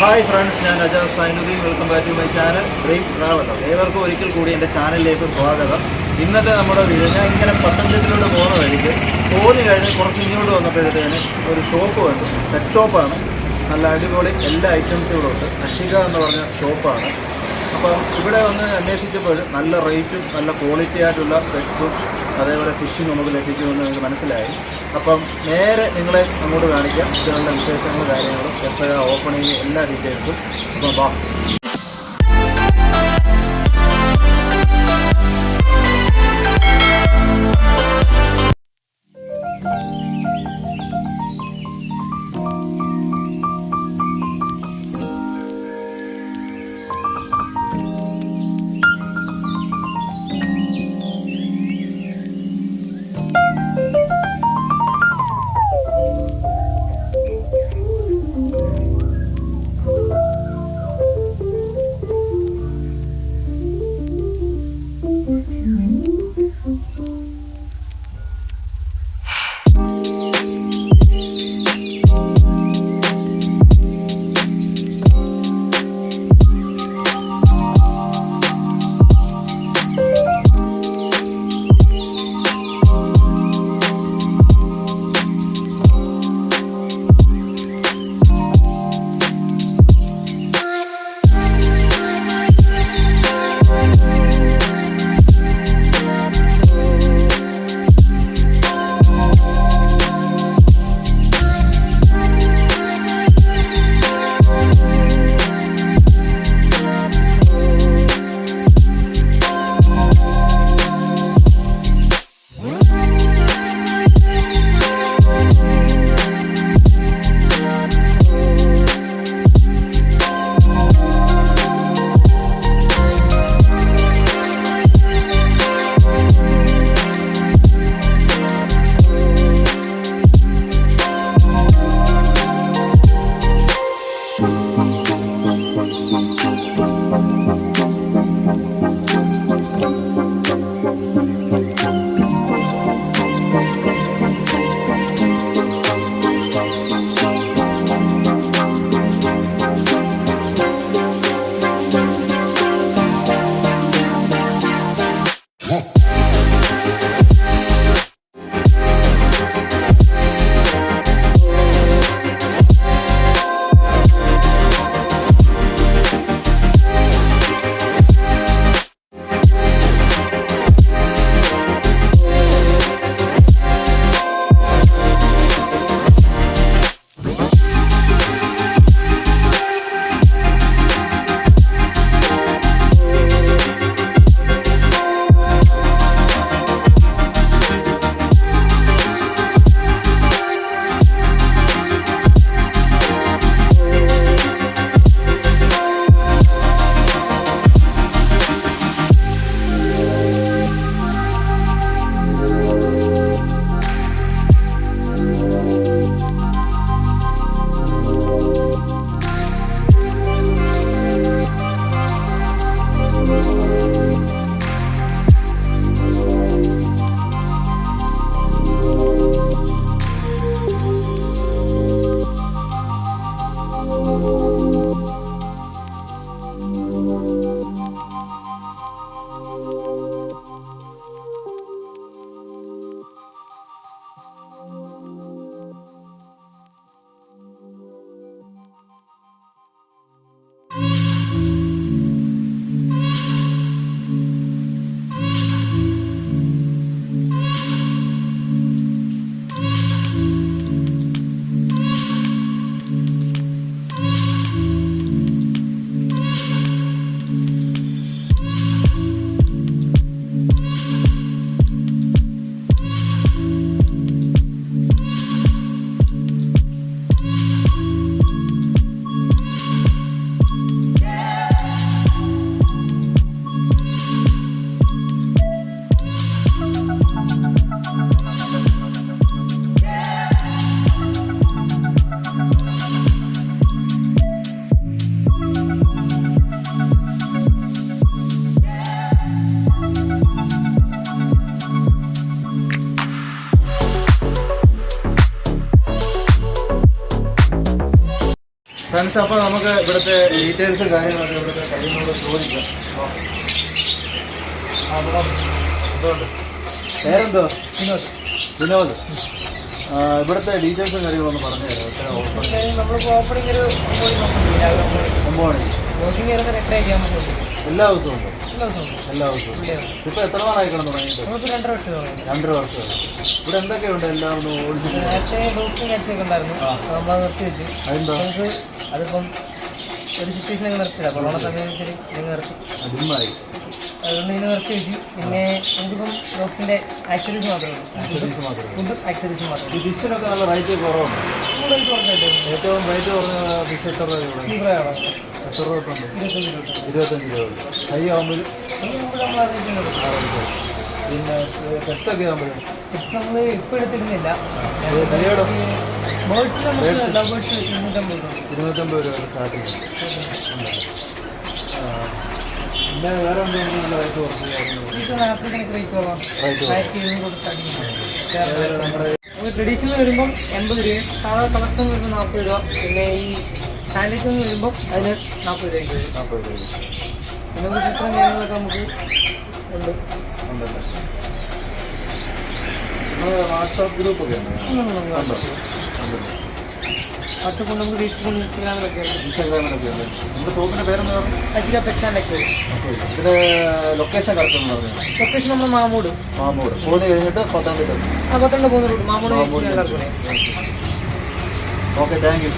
Hi friends ഞാൻ Aja Zainudheen. Welcome back to my channel dream traveller ഏവർക്കും ഒരിക്കൽ കൂടി എന്റെ ചാനലിലേക്ക് സ്വാഗതം. ഇന്നത്തെ നമ്മുടെ വീഡിയോ ഞാൻ ഇങ്ങനെ പത്തനംതിട്ടയിലൂടെ പോകുന്ന വഴിക്ക് പോന്ന് കഴിഞ്ഞ് കുറച്ച് ഇങ്ങോട്ട് വന്നപ്പോഴത്തേന് ഒരു ഷോപ്പ് കണ്ടു. പെറ്റ് ഷോപ്പാണ് നല്ല അടിപൊളി എല്ലാ ഐറ്റംസും ഇവിടെ ഉണ്ട് അഷിക എന്ന് പറഞ്ഞ ഷോപ്പാണ് അപ്പം ഇവിടെ വന്ന് അന്വേഷിച്ചപ്പോൾ നല്ല റേറ്റും നല്ല ക്വാളിറ്റി ആയിട്ടുള്ള പെറ്റ്സും അതേപോലെ ഫിഷിംഗ് നമുക്ക് ലഭിക്കുമെന്ന് നിങ്ങൾക്ക് മനസ്സിലായി. അപ്പം നേരെ നിങ്ങളെ അങ്ങോട്ട് കാണിക്കാം. ഇതിനുള്ള വിശേഷങ്ങളും കാര്യങ്ങളും എപ്പോഴാണ് ഓപ്പണിങ് എല്ലാ ഡീറ്റെയിൽസും അപ്പം ഫ്രണ്ട്സ് അപ്പോൾ നമുക്ക് ഇവിടുത്തെ ഡീറ്റെയിൽസും കാര്യങ്ങളൊക്കെ ഇവിടുത്തെ കഴിയുന്നോട് ചോദിക്കാം? പേരെന്തോ? വിനോദ്. വിനോദ്. ഇവിടുത്തെ ഡീറ്റെയിൽസും കാര്യങ്ങളൊന്നും പറഞ്ഞു തരാം. നമ്മളിപ്പോൾ ഓപ്പണിംഗ് ഒരു ഒമ്പത് മണി വാഷിംഗ് എട്ടരയ്ക്ക് ആകുമ്പോൾ എല്ലാ ദിവസവും ഉണ്ട്. എല്ലാ ദിവസവും ഇപ്പൊ എത്ര നാളായി കിടന്നു തുടങ്ങിയിട്ട്? രണ്ടര വർഷം രണ്ടര വർഷം. ഇവിടെ എന്തൊക്കെയുണ്ട്? എല്ലാം ഒന്ന് ഓടിച്ചിട്ട് അതെന്താ? അതിപ്പം ഒരു സിറ്റുവേഷൻ നിർത്തില്ല കൊറോണ സമയം നിർത്തി. അടിമായി അതുകൊണ്ട് ഇതിന് വർക്ക് ചെയ്തു പിന്നെ നമുക്കിപ്പം ഡോക്ടറിന്റെ ആക്ടറീസ് മാത്രമേ ആക്ടിവിറ്റീസ് മാത്രമേ ഉള്ളൂ. ഫുഡ് ആക്ടിവിറ്റീസ് മാത്രമേ ഈ ഫിഷിനൊക്കെ നല്ല റേറ്റ് കുറവുണ്ട് കൂടുതൽ കുറച്ചായിട്ട് ഏറ്റവും റേറ്റ് കുറഞ്ഞ ഫിഷ് എത്ര രൂപ ഇരുപത്തഞ്ച് രൂപ ഹൈ ആകുമ്പോൾ പിന്നെ പെറ്റ്സൊക്കെ നമ്മൾ എടുത്തിരുന്നില്ല. ഇരുന്നൂറ്റമ്പത് രൂപ. സ്റ്റാർട്ടിങ് ട്രഡീഷണൽ വരുമ്പം എൺപത് രൂപയും സാധാ കളക്ഷൻ വരുമ്പോൾ നാൽപ്പത് രൂപ പിന്നെ ഈ സാൻഡ്വിച്ച് വരുമ്പോൾ അതിന് നാൽപ്പത് രൂപയ്ക്ക് വരും. നാൽപ്പത് രൂപ. നമുക്ക് ചിത്രം കാര്യങ്ങളൊക്കെ നമുക്ക് ഉണ്ട്. വാട്സാപ്പ് ഗ്രൂപ്പൊക്കെ ഉണ്ട്? ഉണ്ടോ വാട്സപ്പ് നമുക്ക് ഫേസ്ബുക്ക് ഇൻസ്റ്റാഗ്രാമിലൊക്കെ ഉണ്ട്. ഇൻസ്റ്റാഗ്രാമിലൊക്കെ ഉണ്ട്. നമ്മുടെ ഷോപ്പിന്റെ പേരെന്ന് പറഞ്ഞു അച്ചിക പെറ്റാനൊക്കെ വരും ഇതിന്റെ ലൊക്കേഷൻ കറക്റ്റ് എന്ന് പറഞ്ഞു? ലൊക്കേഷൻ നമ്മൾ മാമൂട്. മാമൂട്. പോയി കഴിഞ്ഞിട്ട് പത്തനംതിട്ട. ആ പത്തനംതിട്ട പോകുന്ന route Mamoodu okay thank you